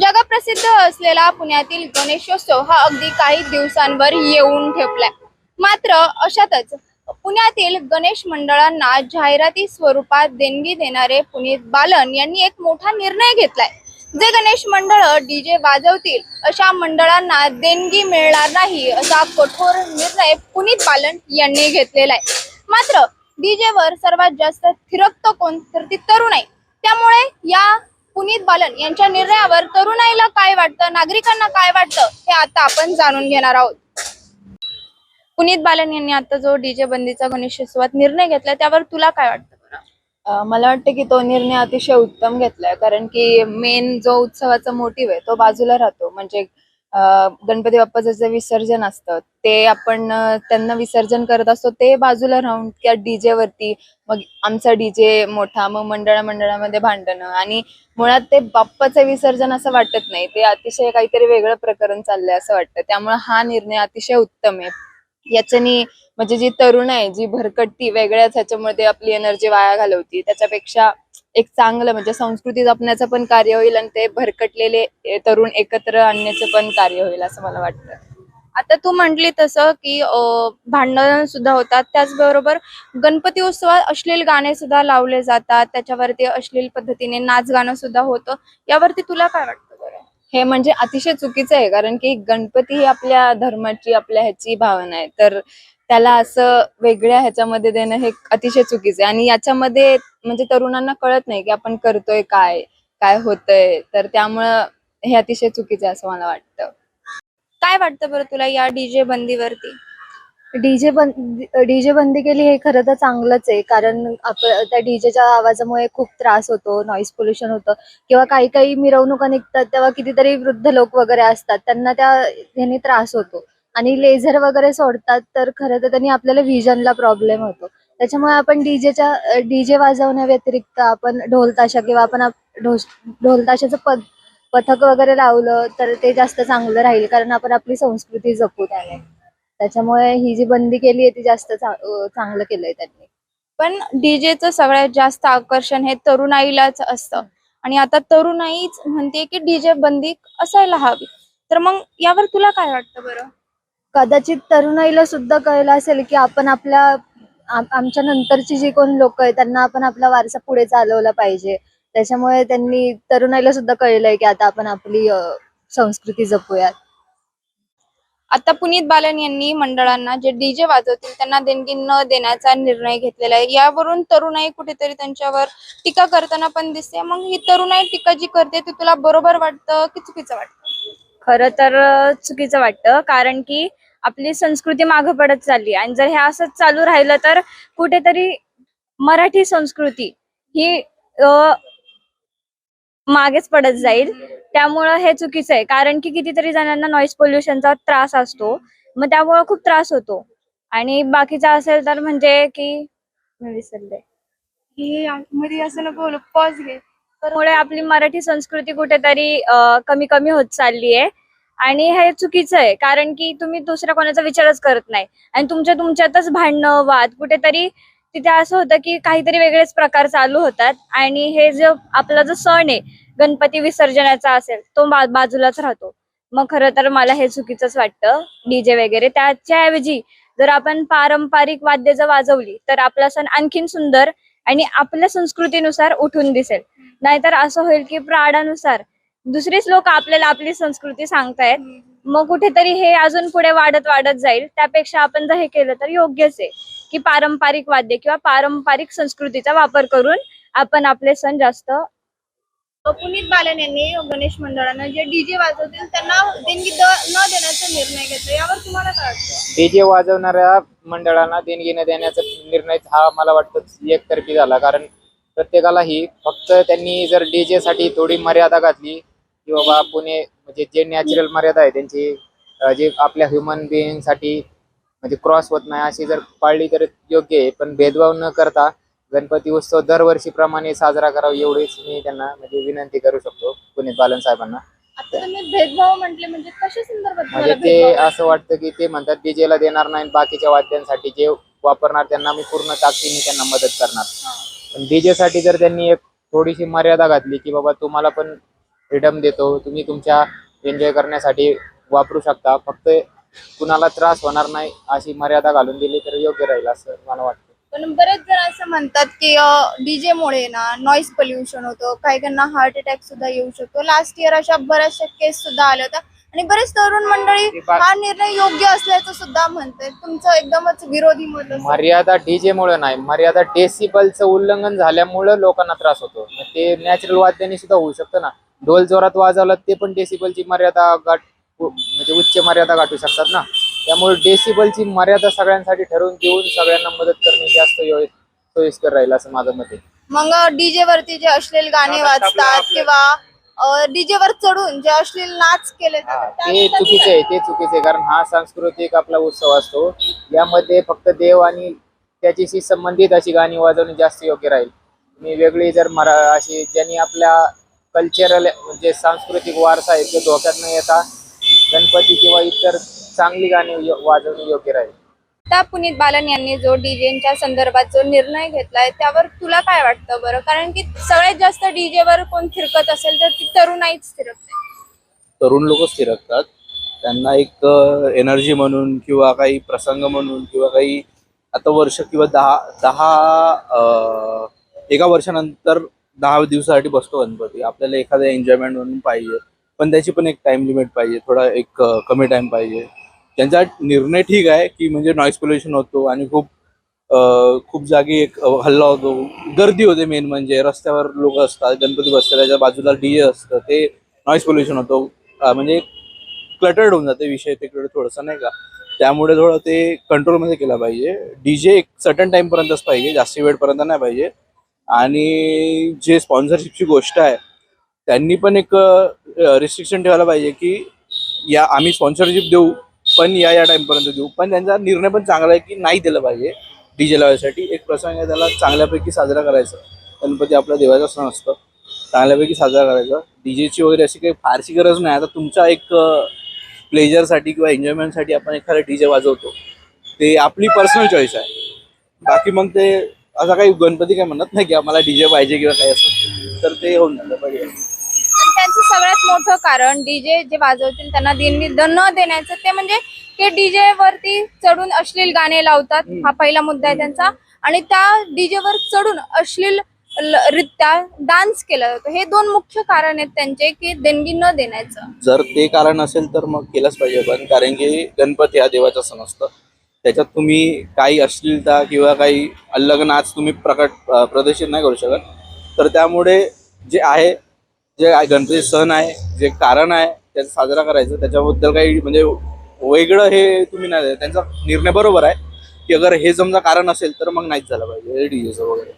जगप्रसिद्ध असलेला पुण्यातील गणेशोत्सव हा अगदी काही दिवसांवर येऊन ठेपलाय. मात्र अशातच पुण्यातील गणेश मंडळांना जाहिराती स्वरूपात देणगी देणारे पुनीत बालन यांनी एक मोठा निर्णय घेतलाय. जे गणेश मंडळ डीजे वाजवतील अशा मंडळांना देणगी मिळणार नाही असा कठोर निर्णय पुनीत बालन यांनी घेतलेला आहे. मात्र डीजे वर सर्वात जास्त थिरकतो कोण? तर ती तरुणाई. त्यामुळे या पुनीत बालन यांच्या निर्णयावर तरुणाईला काय वाटतं नागरिकांना काय वाटतं हे आता आपण जाणून घेणार आहोत. पुनीत बालन यांनी आता जो डीजे बंदीचा गणेशोत्सवात निर्णय घेतला त्यावर तुला काय वाटतं मला वाटतं की तो निर्णय अतिशय उत्तम घेतलाय कारण की मेन जो उत्सवाचा मोटिव्ह आहे तो बाजूला राहतो. म्हणजे गणपती बाप्पाचं जे विसर्जन असतं ते आपण त्यांना विसर्जन करत असतो ते बाजूला राहून त्या डीजे वरती मग आमचा डीजे मोठा मग मंडळा मंडळामध्ये भांडणं आणि मुळात ते बाप्पाचं विसर्जन असं वाटत नाही. ते अतिशय काहीतरी वेगळं प्रकरण चाललंय असं वाटतं. त्यामुळे हा निर्णय अतिशय उत्तम आहे. याच्यानी म्हणजे जी तरुण आहे जी भरकटती वेगळ्याच ह्याच्यामध्ये आपली एनर्जी वाया घालवती त्याच्यापेक्षा एक चांगलं म्हणजे संस्कृती जपण्याचं पण कार्य होईल आणि ते भरकटलेले तरुण एकत्र आणण्याचं पण कार्य होईल असं मला वाटतं. आता तू म्हटली तसं की भांडण सुद्धा होतात. त्याचबरोबर गणपती उत्सवात अश्लील गाणे सुद्धा लावले जातात. त्याच्यावरती अश्लील पद्धतीने नाच गाणं सुद्धा होतं. यावरती तुला काय वाटतं बरं? हे म्हणजे अतिशय चुकीचं आहे. कारण की गणपती ही आपल्या धर्माची आपल्या ह्याची भावना आहे. तर त्याला असं वेगळ्या ह्याच्यामध्ये देणं हे अतिशय चुकीचं आहे. आणि याच्यामध्ये म्हणजे तरुणांना कळत नाही की आपण करतोय काय काय होतंय. तर त्यामुळं हे अतिशय चुकीचं आहे असं मला वाटतं. काय वाटतं बरं तुला या डीजे बंदीवरती? डीजे बंद डीजे बंदी केली हे खरं तर चांगलंच आहे. कारण आप त्या डीजेच्या आवाजामुळे खूप त्रास होतो नॉईज पोल्युशन होतं. किंवा काही काही मिरवणुका निघतात तेव्हा कितीतरी वृद्ध लोक वगैरे असतात. त्यांना त्या ह्यानी त्रास होतो. आणि लेझर वगैरे सोडतात तर खरं तर त्यांनी आपल्याला व्हिजनला प्रॉब्लेम होतो. त्याच्यामुळे आपण डीजेच्या डीजे वाजवण्या व्यतिरिक्त आपण ढोल ताशा किंवा आपण ढोलताशाचं ढोल ताशाचं पद पथक वगैरे लावलं तर ते जास्त चांगलं राहील कारण आपण आपली संस्कृती जपू त्याने. त्याच्यामुळे ही जी बंदी केली आहे ती जास्त चांगलं केलंय त्यांनी. पण डीजेचं सगळ्यात जास्त आकर्षण हे तरुणाईलाच असतं. आणि आता तरुणाईच म्हणते की डीजे बंदी असायला हवी. तर मग यावर तुला काय वाटतं बरं? कदाचित तरुणाईला सुद्धा कळलं असेल की आपण आपल्या आमच्या नंतरची जी कोण लोक आहेत त्यांना आपण आपला वारसा पुढे चालवला पाहिजे. त्याच्यामुळे त्यांनी तरुणाईला सुद्धा कळलंय की आता आपण आपली संस्कृती जपूयात. आता पुनीत बालन यांनी मंडळांना जे डीजे वाजवतील त्यांना देणगी न देण्याचा निर्णय घेतलेला आहे. यावरून तरुणाई कुठेतरी त्यांच्यावर टीका करताना पण दिसते. मग ही तरुणाई टीका जी करते ती तुला बरोबर वाटतं की चुकीचं वाटतं? खरं तर चुकीचं वाटतं. कारण की आपली संस्कृती मागं पडत चालली. आणि जर हे असंच चालू राहिलं तर कुठेतरी मराठी संस्कृती ही मागेच पडत जाईल. त्यामुळं हे चुकीचं आहे. कारण की कितीतरी जणांना नॉईज पोल्युशनचा त्रास असतो. मग त्यामुळं खूप त्रास होतो. आणि बाकीचा असेल तर म्हणजे की मी विसरले. हे मध्ये असं नको पॉज घे. त्यामुळे आपली मराठी संस्कृती कुठेतरी कमी कमी होत चालली आहे आणि हे चुकीचं आहे कारण की तुम्ही दुसऱ्या कोणाचा विचारच करत नाही. आणि तुमच्या तुमच्यातच भांडणं वाद कुठेतरी तिथे असं होतं की काहीतरी वेगळेच प्रकार चालू होतात. आणि हे जो आपला जो सण आहे गणपती विसर्जनाचा असेल तो बा- बाजूलाच राहतो. मग खरं तर मला हे चुकीचंच वाटतं डीजे वगैरे. त्याच्याऐवजी जर आपण पारंपरिक वाद्य जर वाजवली तर आपला सण आणखीन सुंदर आणि आपल्या संस्कृतीनुसार उठून दिसेल. नाहीतर असं होईल की प्राडानुसार दुसरीच लोक आपल्याला आपली संस्कृती सांगतायत. मग कुठेतरी हे अजून पुढे वाढत वाढत जाईल. त्यापेक्षा आपण जर हे केलं तर योग्यच आहे. की पारंपरिक वाद्य किंवा पारंपरिक संस्कृतीचा वापर करून आपण आपले सण जास्त पुनीत बालन यांनी गणेश मंडळानं जे डीजे वाजवतील त्यांना देणगी द- न देण्याचा निर्णय घेतला. यावर तुम्हाला काय वाटतं? डीजे वाजवणाऱ्या मंडळांना देणगी न देण्याचा निर्णय हा मला वाटतं एकतर्फी झाला. कारण प्रत्येकाला ही फक्त त्यांनी जर डीजे साठी थोडी मर्यादा घातली की बाबा पुणे म्हणजे जे नॅचरल मर्यादा आहे त्यांची अं, जे आपल्या ह्युमन बिईंगसाठी म्हणजे क्रॉस होत नाही अशी जर पाळली तर योग्य आहे. पण भेदभाव न करता गणपती उत्सव दरवर्षीप्रमाणे साजरा करावा एवढीच मी त्यांना म्हणजे विनंती करू शकतो पुणे बालन साहेबांना. आता तुम्ही भेदभाव म्हटले म्हणजे कशा संदर्भात म्हणजे तुम्हाला ते भेदभाव? असं वाटतं की ते म्हणतात डीजेला देणार नाही आणि बाकीच्या वाद्यांसाठी जे वापरणार त्यांना मी पूर्ण ताकदीने त्यांना मदत करणार. पण डीजे साठी जर त्यांनी एक थोडीशी मर्यादा घातली की बाबा तुम्हाला पण फ्रीडम देतो तुम्ही तुमच्या एन्जॉय करण्यासाठी वापरू शकता फक्त कुणाला त्रास होणार नाही अशी मर्यादा घालून दिली तर योग्य राहील असं मला वाटतं. पण बरेच जण असं म्हणतात की डीजे मुळे ना नॉईज पोल्युशन होतं काही काहींना हार्ट अटॅक सुद्धा येऊ शकतो. लास्ट इयर अशा बऱ्याचशा केस सुद्धा आल्या होत्या. आणि बरेच तरुण मंडळी हा निर्णय योग्य असल्याचं सुद्धा म्हणतात. तुमचं एकदमच विरोधी मत. मर्यादा डीजे मुळे नाही. मर्यादा डेसिबलचं उल्लंघन झाल्यामुळं लोकांना त्रास होतो. मग ते नॅचरल वाद्याने सुद्धा होऊ शकतं ना. ढोल जोरात वाजवलं ते पण डेसिबलची मर्यादा गाठ म्हणजे उच्च मर्यादा गाठू शकतात ना. त्यामुळे डेसिबलची मर्यादा सगळ्यांसाठी ठरवून देऊन सगळ्यांना मदत करणे जास्त यो- सोयीस्कर राहील असं माझं मत आहे. मग डीजे वरती जे अश्लील गाणे वाजतात किंवा डीजे वर चढून जे अश्लील नाच केले हा, जातात ते त्याबद्दल चुकीचं आहे ते चुकीचं आहे कारण हा सांस्कृतिक आपला उत्सव असतो. यामध्ये फक्त देव आणि त्याच्याशी संबंधित अशी गाणी वाजवणे जास्त योग्य राहील. तुम्ही वेगळी जर मरा अशी ज्यांनी आपल्या कल्चरल म्हणजे सांस्कृतिक वारसा आहे ते धोक्यात न येता गणपती किंवा इतर चांगली गाणी वाजवणे योग्य राहील. आता पुनीत बालन यांनी जो डीजेच्या संदर्भात जो निर्णय घेतलाय त्यावर तुला काय वाटतं बरं? कारण की सगळ्यात जास्त डीजे वर कोण थिरकत असेल तर ती तरुणाईच थिरकते तरुण लोकच फिरकतात. त्यांना एक एनर्जी म्हणून किंवा काही प्रसंग म्हणून किंवा काही आता वर्ष किंवा दहा दहा एका वर्षानंतर दहा दिवसासाठी बसतो गणपती. आपल्याला एखादा एन्जॉयमेंट म्हणून पाहिजे. पण त्याची पण एक टाइम लिमिट पाहिजे. थोडा एक कमी टाइम पाहिजे. त्यांचा निर्णय ठीक आहे की म्हणजे नॉईस पोल्युशन होतो आणि खूप खूप जागी एक हल्ला होतो. गर्दी होते मेन म्हणजे. रस्त्यावर लोक असतात गणपती बसतात त्याच्या बाजूला डीजे असतं ते नॉईस पोल्युशन होतो. म्हणजे क्लटर्ड होऊन जाते विषय तिकडे थोडंसं नाही का. त्यामुळे थोडं ते कंट्रोलमध्ये केलं पाहिजे. डीजे एक सटन टाइमपर्यंतच पाहिजे जास्ती वेळपर्यंत नाही पाहिजे. आणि जे स्पॉन्सरशिपची गोष्ट आहे त्यांनी पण एक रिस्ट्रिक्शन ठेवायला पाहिजे की या आम्ही स्पॉन्सरशिप देऊ पण या या टाईमपर्यंत देऊ. पण त्यांचा निर्णय पण चांगला आहे की नाही दिलं पाहिजे. डीजे लावायसाठी एक प्रसंग आहे त्याला चांगल्यापैकी साजरा करायचा. गणपती आपल्या देवाचा सण असतं. चांगल्यापैकी साजरा करायचा. डीजेची वगैरे अशी काही फारशी गरज नाही. आता तुमचा एक प्लेजरसाठी किंवा एन्जॉयमेंटसाठी आपण एखादा डीजे वाजवतो. ते आपली पर्सनल चॉईस आहे. बाकी मग ते असं काही गणपती काय म्हणत नाही की आम्हाला डीजे पाहिजे किंवा काही असं. तर ते होऊन झालं पाहिजे त्यांचं सगळ्यात मोठं कारण डीजे जे वाजवतील त्यांना देणगी न देण्याचं ते म्हणजे ते डीजे वरती चढून अश्लील गाणे लावतात. हा पहिला मुद्दा आहे त्यांचा. आणि त्या डीजे वर चढून अश्लील रित्या डान्स केला जातो. हे दोन मुख्य कारण आहेत त्यांचे की देणगी न देण्याचं. जर ते कारण असेल तर मग केलंच पाहिजे पण कारण की गणपती हा देवाचा सण असतो. त्याच्यात तुम्ही काही अश्लीलता किंवा काही अल्लग नाच तुम्ही प्रकट प्रदर्शित नाही करू शकत. तर त्यामुळे जे आहे जे गणपती सण आहे जे कारण आहे त्याचा साजरा करायचं त्याच्याबद्दल काही म्हणजे वेगळं हे तुम्ही नाही त्यांचा निर्णय बरोबर आहे. की अगर हे समजा कारण असेल तर मग नाहीच झालं पाहिजे डीजेचं वगैरे.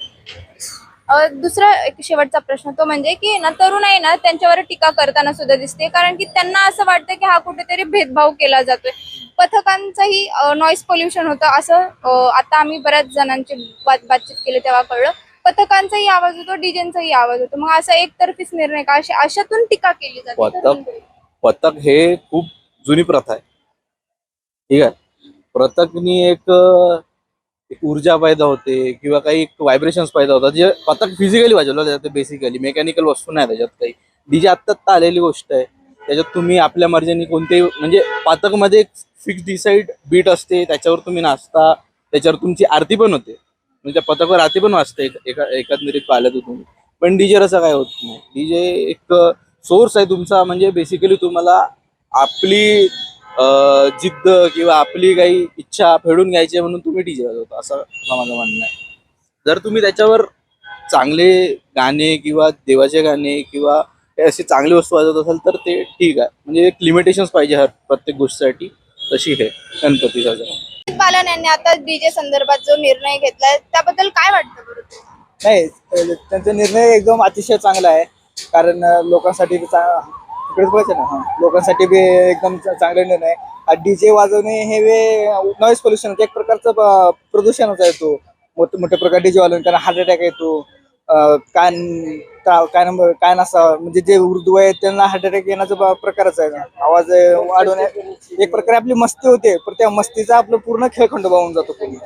दुसरा एक शेवटचा प्रश्न तो म्हणजे की ना तरुण आहे ना त्यांच्यावर टीका करताना सुद्धा दिसते. कारण की त्यांना असं वाटतं की हा कुठेतरी भेदभाव केला जातोय. पथकांचंही नॉईस पोल्युशन होतं असं आता आम्ही बऱ्याच जणांची बात बातचीत केली तेव्हा कळलं. पथकांचाही आवाज होतो डीजेंचाही आवाज होतो. मग असा एकतर्फीच निर्णय का? अशा अशातून टीका केली जाते. पथक- तरुणांकडे. पथक हे खूप जुनी प्रथा आहे. ठीक आहे? पथकनी एक अं, एक ऊर्जा पैदा होते किंवा काही व्हायब्रेशन्स पैदा होतात जे पथक फिजिकली वाजवलं जातं बेसिकली मेकॅनिकल वस्तू नाही त्याच्यात काही. डीजे आत्ता आत्ता आलेली गोष्ट आहे. त्याच्यात तुम्ही आपल्या मर्जीने कोणतेही म्हणजे पथकमध्ये एक फिक्स डिसाईड बीट असते त्याच्यावर तुम्ही नाचता त्याच्यावर तुमची आरती पण होते. म्हणजे त्या पथकावर राती पण वाचते एक- एका एकंदरीत पाहिलं तर तुम्ही. पण डीजे असं काय होत नाही. डीजे एक सोर्स आहे तुमचा म्हणजे बेसिकली तुम्हाला आपली जिद्द किंवा आपली काही इच्छा फेडून घ्यायची म्हणून तुम्ही डीजे वाजवता असं असं माझं म्हणणं आहे. जर तुम्ही त्याच्यावर चांगले गाणे किंवा देवाचे गाणे किंवा अशी चांगली वस्तू वाजवत असाल तर ते ठीक आहे. म्हणजे एक लिमिटेशन्स पाहिजे हर प्रत्येक गोष्टीसाठी तशी हे गणपती साजरा बालन यांनी आता डीजे संदर्भात जो निर्णय घेतलाय त्याबद्दल काय वाटतं बरं तुम्हाला? नाही त्यांचा निर्णय एकदम अतिशय चांगला आहे. कारण लोकांसाठी बी चा- तिकडेच बोलायचं ना हां लोकांसाठी बी एकदम चा- निर्णय डीजे वाजवणे हे वे नॉईज पोल्युशन एक प्रकारचं प- प्रदूषणच आहे तो. मोठे मोठ्या प्रकार डीजे वाजवणे त्यांना हार्ट अटॅक येतो. काय काय नंबर काय नसा म्हणजे जे उर्दू आहे त्यांना हार्ट अटॅक येण्याचा प्रकारच आहे. आवाज वाढवण्या एक प्रकारे आपली मस्ती होते पण त्या मस्तीचा आपलं पूर्ण खेळखंड वाहून जातो पूर्ण.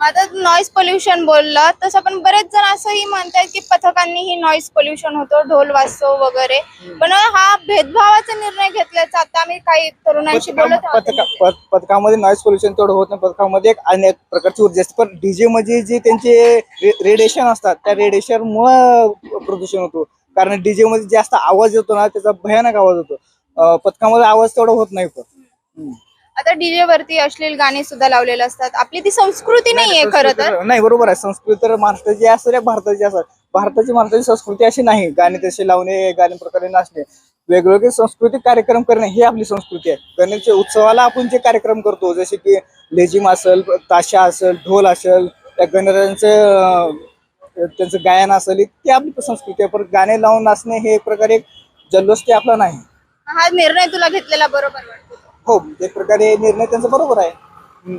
आता नॉईज पोल्युशन बोललं तसं पण बरेच जण असंही म्हणतात की पथकांनीही नॉईज पोल्युशन होतो ढोल वाजतो वगैरे. पण हा भेदभावाचा निर्णय घेतल्याचा आता आम्ही काही तरुणांशी बोलत आहोत. पथका- पथ- पथकामध्ये नॉईज पोल्युशन तेवढं होत नाही. पथकामध्ये एक अनेक प्रकारची ऊर्जा असते. पण डीजे मध्ये जे त्यांचे रेडिएशन असतात त्या रेडिएशन मुळे प्रदूषण होतो. कारण डीजे मध्ये जास्त आवाज येतो ना त्याचा भयानक आवाज होतो. पथकामध्ये आवाज तेवढा होत नाही पण. आता डीजे वरती अश्लील गाणी सुद्धा लावलेले असतात. आपली ती संस्कृती नाहीये खरं तर नाही बरोबर आहे. संस्कृती तर महाराष्ट्राची असते रे भारताची असतात. भारताची महाराष्ट्राची संस्कृती अशी नाही. गाणे तसे लावणे गाणे प्रकारे नाचणे वेगवेगळे सांस्कृतिक कार्यक्रम करणे ही आपली संस्कृती आहे. गणेश उत्सवाला आपण जे कार्यक्रम करतो जसे की लेझिम असेल ताशा असेल ढोल असेल त्या गणरायांचं त्यांचं गायन असेल ते आपली संस्कृती आहे. पण गाणे लावून नाचणे हे एक प्रकारे जल्लोष ते आपला नाही. हा निर्णय तुला घेतलेला बरोबर वाटतो. हो एक प्रकारे निर्णय त्यांचा बरोबर आहे.